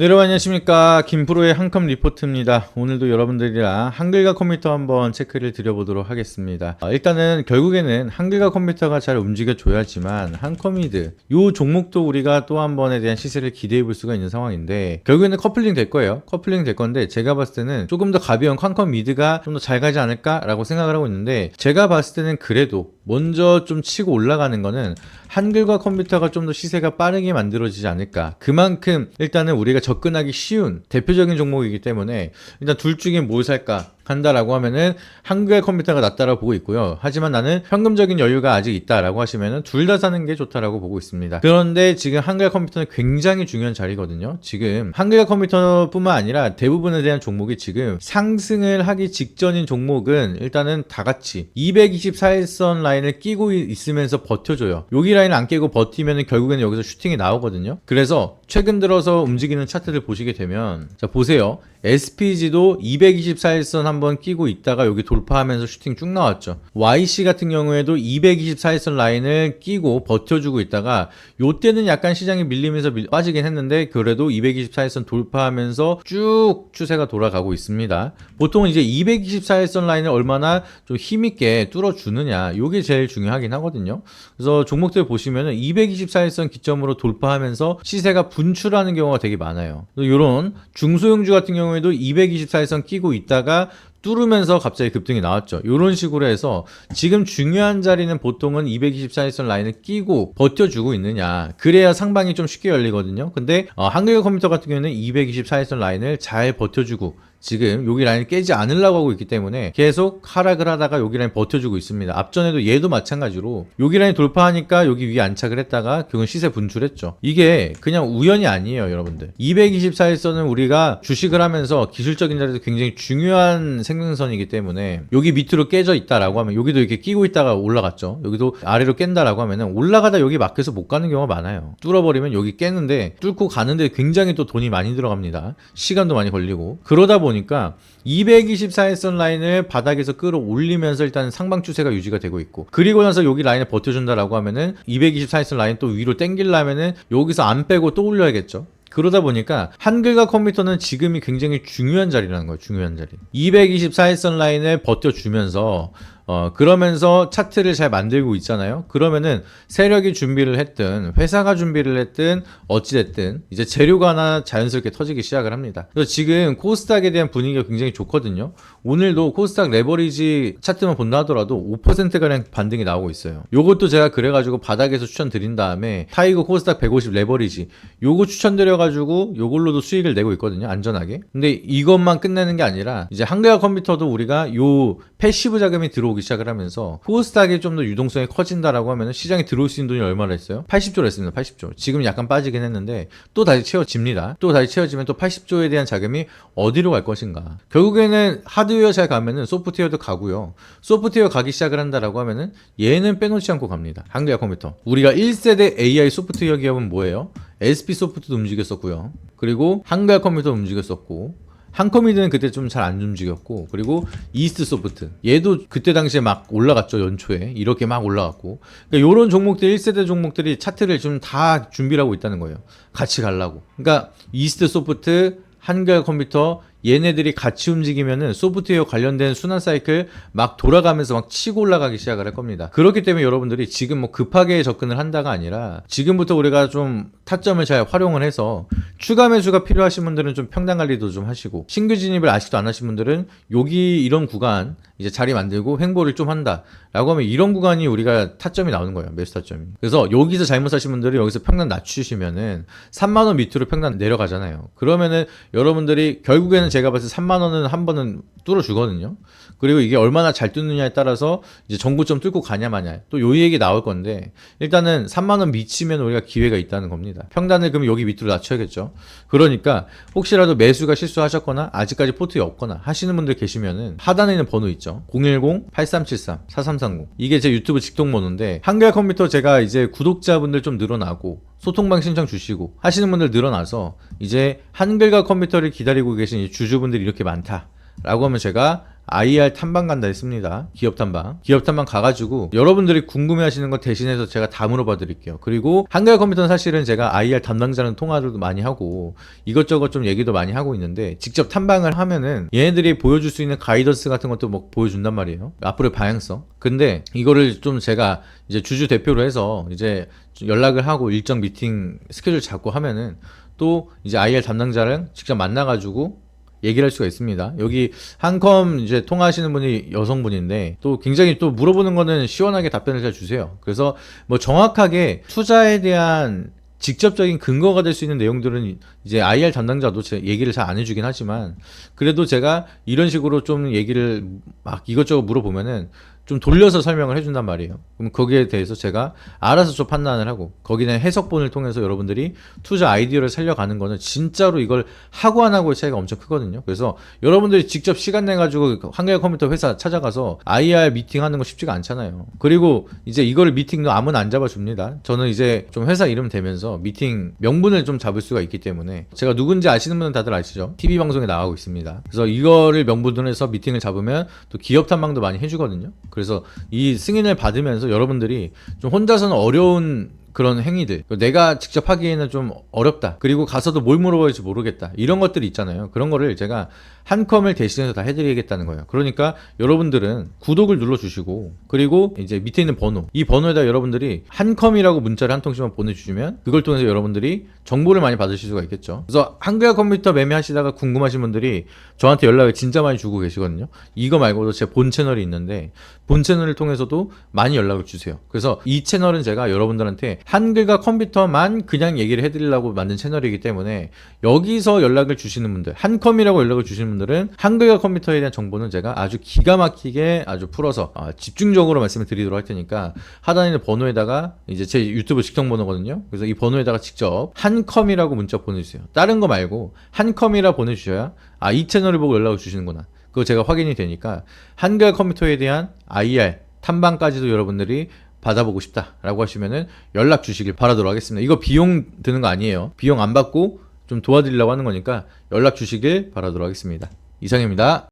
네, 여러분 안녕하십니까? 김프로의 한컴 리포트입니다. 오늘도 여러분들이랑 한글과 컴퓨터 한번 체크를 드려보도록 하겠습니다. 아, 일단은 결국에는 한글과 컴퓨터가 잘 움직여줘야지만 한컴이드 요 종목도 우리가 또 한 번에 대한 시세를 기대해 볼 수가 있는 상황인데 결국에는 커플링 될 거예요. 커플링 될 건데 제가 봤을 때는 조금 더 가벼운 컴컴 미드가 좀 더 잘 가지 않을까 라고 생각을 하고 있는데 제가 봤을 때는 그래도 먼저 좀 치고 올라가는 거는 한글과 컴퓨터가 좀 더 시세가 빠르게 만들어지지 않을까. 그만큼 일단은 우리가 접근하기 쉬운 대표적인 종목이기 때문에 일단 둘 중에 뭘 살까 한다라고 하면은 한글 컴퓨터가 낫다라고 보고 있고요. 하지만 나는 현금적인 여유가 아직 있다라고 하시면은 둘 다 사는 게 좋다라고 보고 있습니다. 그런데 지금 한글 컴퓨터는 굉장히 중요한 자리거든요. 지금 한글 컴퓨터뿐만 아니라 대부분에 대한 종목이 지금 상승을 하기 직전인 종목은 일단은 다 같이 224일선 라인을 끼고 있으면서 버텨줘요. 여기 라인을 안 깨고 버티면은 결국에는 여기서 슈팅이 나오거든요. 그래서 최근 들어서 움직이는 차트를 보시게 되면 자 보세요. SPG도 224일선 한번 끼고 있다가 여기 돌파하면서 슈팅 쭉 나왔죠. YC 같은 경우에도 224일선 라인을 끼고 버텨주고 있다가 요때는 약간 시장이 밀리면서 밀- 빠지긴 했는데 그래도 224일선 돌파하면서 쭉 추세가 돌아가고 있습니다. 보통은 이제 224일선 라인을 얼마나 좀 힘있게 뚫어주느냐 요게 제일 중요하긴 하거든요. 그래서 종목들 보시면은 224일선 기점으로 돌파하면서 시세가 분출하는 경우가 되게 많아요. 이런 중소형주 같은 경우에도 224일선 끼고 있다가 뚫으면서 갑자기 급등이 나왔죠. 이런 식으로 해서 지금 중요한 자리는 보통은 224일선 라인을 끼고 버텨주고 있느냐. 그래야 상방이 좀 쉽게 열리거든요. 근데 어, 한글 컴퓨터 같은 경우에는 224일선 라인을 잘 버텨주고 지금 여기 라인 깨지 않으려고 하고 있기 때문에 계속 하락을 하다가 여기 라인 버텨주고 있습니다. 앞전에도 얘도 마찬가지로 여기 라인 돌파하니까 여기 위에 안착을 했다가 결국은 시세 분출했죠. 이게 그냥 우연이 아니에요, 여러분들. 224일선은 우리가 주식을 하면서 기술적인 자리에서 굉장히 중요한 생명선이기 때문에 여기 밑으로 깨져 있다라고 하면 여기도 이렇게 끼고 있다가 올라갔죠. 여기도 아래로 깬다라고 하면은 올라가다 여기 막혀서 못 가는 경우가 많아요. 뚫어버리면 여기 깨는데 뚫고 가는데 굉장히 또 돈이 많이 들어갑니다. 시간도 많이 걸리고 그러다 보니 까 224일 선 라인을 바닥에서 끌어올리면서 일단 상방 추세가 유지가 되고 있고 그리고 나서 여기 라인을 버텨준다라고 하면은 224일 선 라인 또 위로 땡기려면은 여기서 안 빼고 또 올려야겠죠. 그러다 보니까 한글과 컴퓨터는 지금이 굉장히 중요한 자리라는 거예요. 중요한 자리. 224일선 라인을 버텨주면서 어 그러면서 차트를 잘 만들고 있잖아요. 그러면은 세력이 준비를 했든 회사가 준비를 했든 어찌 됐든 이제 재료가 하나 자연스럽게 터지기 시작을 합니다. 그래서 지금 코스닥에 대한 분위기가 굉장히 좋거든요. 오늘도 코스닥 레버리지 차트만 본다 하더라도 5% 가량 반등이 나오고 있어요. 요것도 제가 그래가지고 바닥에서 추천드린 다음에 타이거 코스닥 150 레버리지 요거 추천드려가지고 요걸로도 수익을 내고 있거든요. 안전하게. 근데 이것만 끝내는 게 아니라 이제 한글화 컴퓨터도 우리가 요 패시브 자금이 들어오기 시작을 하면서 코스닥이 좀 더 유동성이 커진다라고 하면 시장에 들어올 수 있는 돈이 얼마나 했어요? 80조를 했습니다. 80조. 지금 약간 빠지긴 했는데 또 다시 채워집니다. 또 다시 채워지면 또 80조에 대한 자금이 어디로 갈 것인가? 결국에는 하드웨어 잘 가면은 소프트웨어도 가고요. 소프트웨어 가기 시작을 한다라고 하면은 얘는 빼놓지 않고 갑니다. 한글화 컴퓨터. 우리가 1세대 AI 소프트웨어 기업은 뭐예요? SP 소프트도 움직였었고요. 그리고 한글 컴퓨터 움직였었고 한컴이드는 그때 좀 잘 안 움직였고 그리고 이스트 소프트. 얘도 그때 당시에 막 올라갔죠 연초에. 이렇게 막 올라갔고. 그러니까 이런 종목들 1세대 종목들이 차트를 좀다 준비를 하고 있다는 거예요. 같이 가려고. 그러니까 이스트 소프트 한글 컴퓨터 얘네들이 같이 움직이면은 소프트웨어 관련된 순환 사이클 막 돌아가면서 막 치고 올라가기 시작을 할 겁니다. 그렇기 때문에 여러분들이 지금 뭐 급하게 접근을 한다가 아니라 지금부터 우리가 좀 타점을 잘 활용을 해서 추가 매수가 필요하신 분들은 좀 평단 관리도 좀 하시고 신규 진입을 아직도 안 하신 분들은 여기 이런 구간 이제 자리 만들고 횡보를 좀 한다라고 하면 이런 구간이 우리가 타점이 나오는 거예요. 매수 타점이. 그래서 여기서 잘못 사신 분들은 여기서 평단 낮추시면은 3만 원 밑으로 평단 내려가잖아요. 그러면은 여러분들이 결국에는 제가 봤을 때 3만 원은 한 번은 뚫어 주거든요. 그리고 이게 얼마나 잘 뚫느냐에 따라서 이제 전고점 뚫고 가냐 마냐. 또 요 얘기 나올 건데 일단은 3만 원 미치면 우리가 기회가 있다는 겁니다. 평단을 그럼 여기 밑으로 낮춰야겠죠. 그러니까 혹시라도 매수가 실수하셨거나 아직까지 포트에 없거나 하시는 분들 계시면은 하단에 있는 번호 있죠. 010-8373-4330 이게 제 유튜브 직통 번호인데 한글 컴퓨터 제가 이제 구독자분들 좀 늘어나고 소통방 신청 주시고 하시는 분들 늘어나서 이제 한글과 컴퓨터를 기다리고 계신 이 주주분들이 이렇게 많다 라고 하면 제가 IR 탐방 간다 했습니다. 기업 탐방. 기업 탐방 가가지고 여러분들이 궁금해 하시는 거 대신해서 제가 다 물어봐 드릴게요. 그리고 한글 컴퓨터는 사실은 제가 IR 담당자랑 통화도 많이 하고 이것저것 좀 얘기도 많이 하고 있는데 직접 탐방을 하면은 얘네들이 보여줄 수 있는 가이던스 같은 것도 뭐 보여준단 말이에요. 앞으로의 방향성. 근데 이거를 좀 제가 이제 주주 대표로 해서 이제 연락을 하고 일정 미팅 스케줄 잡고 하면은 또 이제 IR 담당자랑 직접 만나가지고 얘기를 할 수가 있습니다. 여기 한컴 이제 통화하시는 분이 여성분인데 또 굉장히 또 물어보는 거는 시원하게 답변을 잘 주세요. 그래서 뭐 정확하게 투자에 대한 직접적인 근거가 될 수 있는 내용들은 이제 IR 담당자도 제 얘기를 잘 안 해주긴 하지만 그래도 제가 이런 식으로 좀 얘기를 막 이것저것 물어보면은 좀 돌려서 설명을 해준단 말이에요. 그럼 거기에 대해서 제가 알아서 좀 판단을 하고 거기는 해석본을 통해서 여러분들이 투자 아이디어를 살려가는 거는 진짜로 이걸 하고 안 하고의 차이가 엄청 크거든요. 그래서 여러분들이 직접 시간 내 가지고 한글 컴퓨터 회사 찾아가서 IR 미팅 하는 거 쉽지가 않잖아요. 그리고 이제 이거를 미팅도 아무나 안 잡아줍니다. 저는 이제 좀 회사 이름 대면서 미팅 명분을 좀 잡을 수가 있기 때문에 제가 누군지 아시는 분은 다들 아시죠? TV 방송에 나가고 있습니다. 그래서 이거를 명분으로 해서 미팅을 잡으면 또 기업 탐방도 많이 해주거든요. 그래서 이 승인을 받으면서 여러분들이 좀 혼자서는 어려운 그런 행위들. 내가 직접 하기에는 좀 어렵다. 그리고 가서도 뭘 물어봐야 할지 모르겠다. 이런 것들이 있잖아요. 그런 거를 제가 한 컴을 대신해서 다 해드리겠다는 거예요. 그러니까 여러분들은 구독을 눌러주시고 그리고 이제 밑에 있는 번호. 이 번호에다 여러분들이 한 컴이라고 문자를 한 통씩만 보내주시면 그걸 통해서 여러분들이 정보를 많이 받으실 수가 있겠죠. 그래서 한글 컴퓨터 매매하시다가 궁금하신 분들이 저한테 연락을 진짜 많이 주고 계시거든요. 이거 말고도 제 본 채널이 있는데 본 채널을 통해서도 많이 연락을 주세요. 그래서 이 채널은 제가 여러분들한테 한글과 컴퓨터만 그냥 얘기를 해드리려고 만든 채널이기 때문에 여기서 연락을 주시는 분들 한컴이라고 연락을 주시는 분들은 한글과 컴퓨터에 대한 정보는 제가 아주 기가 막히게 아주 풀어서 아, 집중적으로 말씀을 드리도록 할 테니까 하단에 있는 번호에다가 이제 제 유튜브 직통 번호거든요. 그래서 이 번호에다가 직접 한컴이라고 문자 보내주세요. 다른 거 말고 한컴이라 보내주셔야 아 이 채널을 보고 연락을 주시는구나. 그거 제가 확인이 되니까 한글 컴퓨터에 대한 IR 탐방까지도 여러분들이 받아보고 싶다라고 하시면은 연락 주시길 바라도록 하겠습니다. 이거 비용 드는 거 아니에요. 비용 안 받고 좀 도와드리려고 하는 거니까 연락 주시길 바라도록 하겠습니다. 이상입니다.